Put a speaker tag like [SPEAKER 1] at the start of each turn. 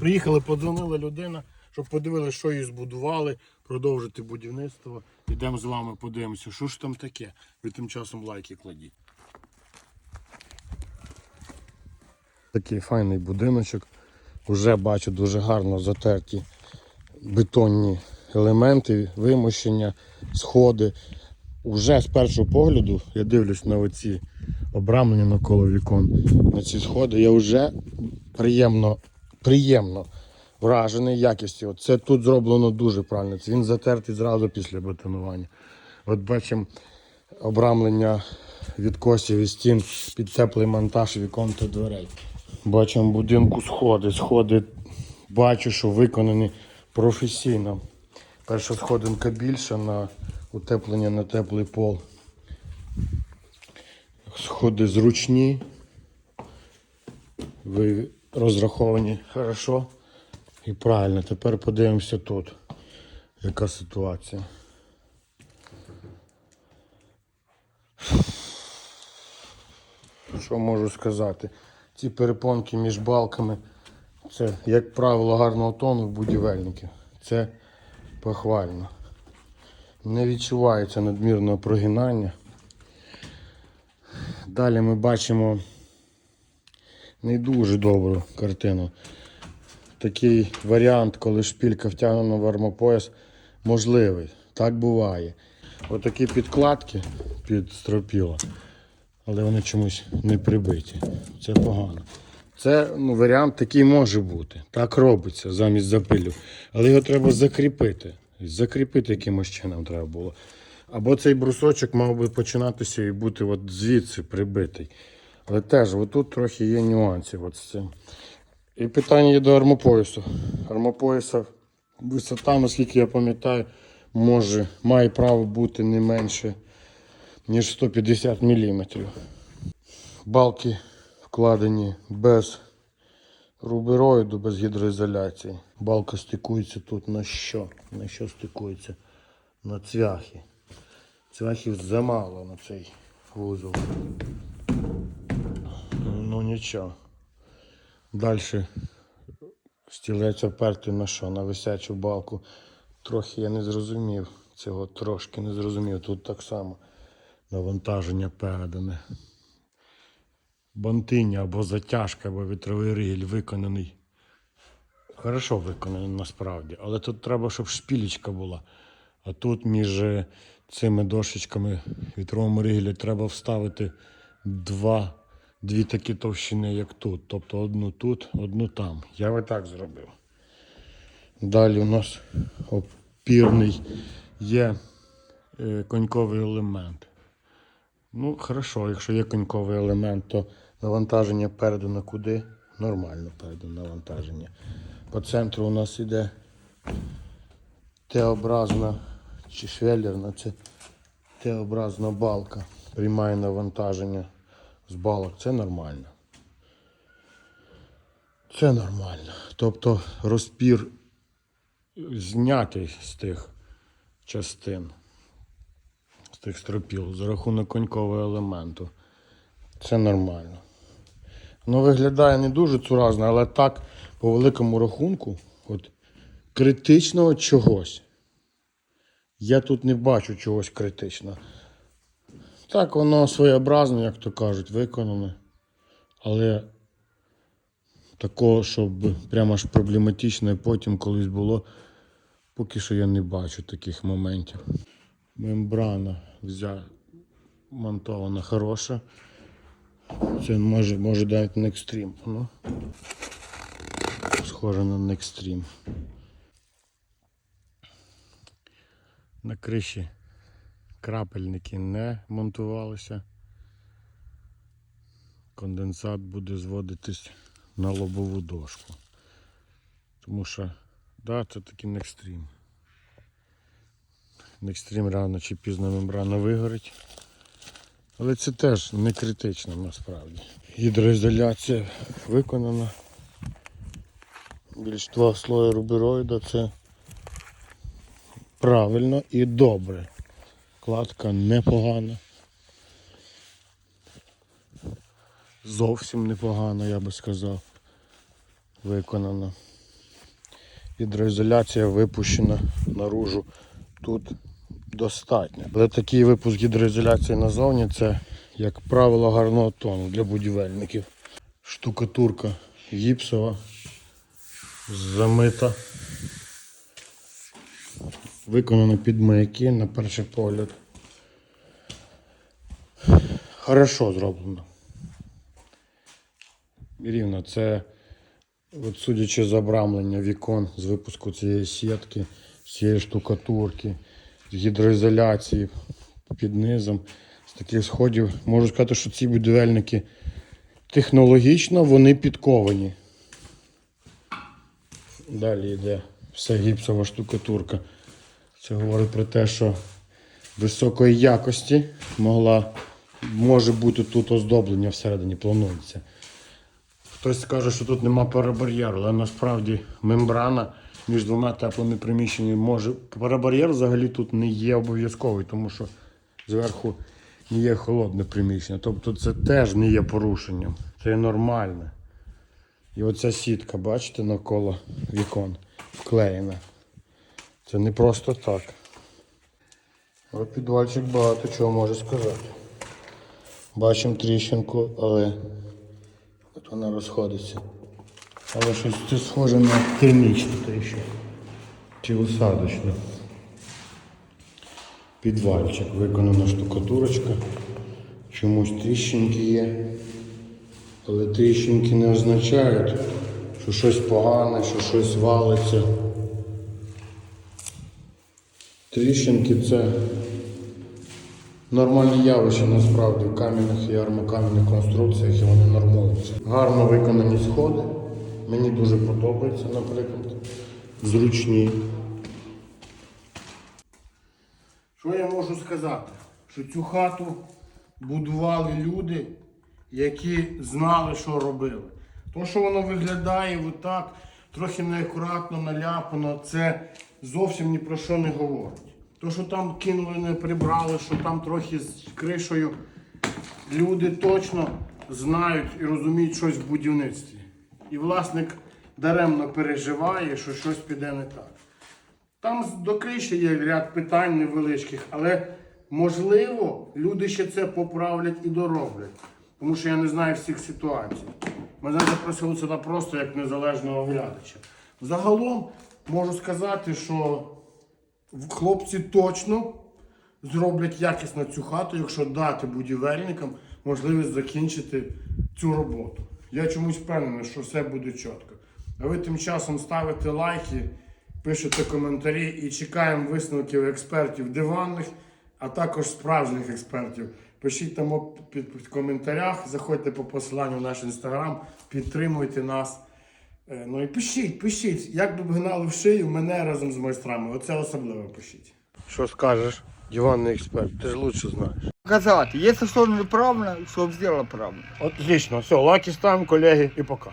[SPEAKER 1] Приїхали, подзвонила людина, щоб подивилися, що її збудували, продовжити будівництво. Йдемо з вами, подивимося, що ж там таке. Ви тим часом лайки кладіть. Такий файний будиночок. Уже бачу дуже гарно затерті бетонні елементи, вимощення, сходи. Уже з першого погляду я дивлюсь на оці обрамлення навколо вікон, на ці сходи. Я вже приємно, приємно вражений якістю. Це тут зроблено дуже правильно. Це він затертий зразу після бетонування. От бачимо обрамлення відкосів і стін під теплий монтаж вікон та дверей. Бачимо будинку сходи. Сходи бачу, що виконані професійно. Перша сходинка більша на утеплення на теплий пол. Сходи зручні. Ви розраховані хорошо і правильно. Тепер подивимося тут, яка ситуація. Що можу сказати? Ці перепонки між балками це, як правило, гарного тону в будівельників. Це похвально. Не відчувається надмірного прогинання. Далі ми бачимо не дуже добру картину. Такий варіант, коли шпілька втягнена в армопояс, можливий. Так буває. Отакі підкладки під стропіла, але вони чомусь не прибиті. Це погано. Це ну, варіант такий може бути. Так робиться замість запилю. Але його треба закріпити. Закріпити якимось чином треба було. Або цей брусочок мав би починатися і бути от звідси прибитий. Але теж отут трохи є нюансів. З цим. І питання є до армопоясу. Армопояса висота, наскільки я пам'ятаю, може, має право бути не менше, ніж 150 мм. Балки вкладені без рубероїду, без гідроізоляції. Балка стикується тут на що? На що стикується? На цвяхи. Цвяхів замало на цей вузол. Ну нічого. Далі стілець опертий на що? На висячу балку. Трохи я не зрозумів. Цього трошки не зрозумів. Тут так само навантаження передане. Бантиня або затяжка, або вітровий ригель виконаний. Хорошо виконаний насправді, але тут треба, щоб шпілечка була. А тут між е, цими дошечками вітровому ригелі треба вставити два, дві такі товщини, як тут. Тобто одну тут, одну там. Я би так зробив. Далі у нас опірний є е, коньковий елемент. Ну, хорошо, якщо є коньковий елемент, то навантаження передано куди? Нормально передано навантаження. По центру у нас іде Т-образна чи швеллерна, це Т-образна балка. Приймає навантаження з балок. Це нормально. Це нормально. Тобто розпір знятий з тих частин, з тих стропіл за рахунок конькового елементу. Це нормально. Воно виглядає не дуже цуразно, але так, по великому рахунку, от критичного чогось. Я тут не бачу чогось критичного. Так, воно своєобразно, як то кажуть, виконане. Але такого, щоб прямо аж проблематично і потім колись було, поки що я не бачу таких моментів. Мембрана взя... монтована хороша. Це може, може навіть Nextreme. Ну. Схоже на Nextreme. На криші крапельники не монтувалися. Конденсат буде зводитись на лобову дошку. Тому що, да, це такий Nextreme. Nextreme рано чи пізно мембрана вигорить. Але це теж не критично насправді. Гідроізоляція виконана. Більш два слої рубероїда це правильно і добре. Кладка непогана. Зовсім непогано, я би сказав. Виконана. Гідроізоляція випущена наружу тут достатньо. Але такий випуск гідроізоляції назовні це, як правило, гарного тону для будівельників. Штукатурка гіпсова, замита. Виконано під маяки на перший погляд. Хорошо зроблено. Рівно, це, от судячи з обрамлення вікон з випуску цієї сітки, цієї штукатурки, з гідроізоляції під низом, з таких сходів, можу сказати, що ці будівельники технологічно вони підковані. Далі йде вся гіпсова штукатурка. Це говорить про те, що високої якості могла, може бути тут оздоблення всередині, планується. Хтось скаже, що тут нема парабар'єру, але насправді мембрана між двома теплими приміщеннями може. Парабар'єр взагалі тут не є обов'язковий, тому що зверху не є холодне приміщення. Тобто це теж не є порушенням. Це є нормально. І оця сітка, бачите, навколо вікон вклеєна. Це не просто так. Але підвальчик багато чого може сказати. Бачимо тріщинку, але от вона розходиться. Але щось це схоже на термічну тріщину. Чи усадочну. Підвальчик, виконана штукатурочка. Чомусь тріщинки є. Але тріщинки не означають, що щось погане, що щось валиться. Тріщинки це нормальне явище насправді в кам'яних і армокам'яних конструкціях і вони нормуються. Гарно виконані сходи. Мені дуже подобається, наприклад. Зручні. Що я можу сказати? Що цю хату будували люди, які знали, що робили. То, що воно виглядає отак, трохи неакуратно, наляпано, це зовсім ні про що не говорить. То, що там кинули, не прибрали, що там трохи з кришею, люди точно знають і розуміють щось в будівництві. І власник даремно переживає, що щось піде не так. Там до криші є ряд питань невеличких, але можливо люди ще це поправлять і дороблять. Тому що я не знаю всіх ситуацій. Мене запросили сюди просто як незалежного оглядача. Загалом можу сказати, що хлопці точно зроблять якісно цю хату, якщо дати будівельникам можливість закінчити цю роботу. Я чомусь впевнений, що все буде чітко. А ви тим часом ставите лайки, пишете коментарі і чекаємо висновків експертів диванних, а також справжніх експертів. Пишіть там під коментарях, заходьте по посиланню в наш інстаграм, підтримуйте нас. Е, Ну і пишіть, пишіть, як би гнали в шию мене разом з майстрами. Оце особливо пишіть. Що скажеш, диванний експерт, ти ж лучше знаєш.
[SPEAKER 2] Показати, якщо що неправильно, щоб зробила правильно.
[SPEAKER 1] Отлично, все, лаки ставимо, колеги, і пока.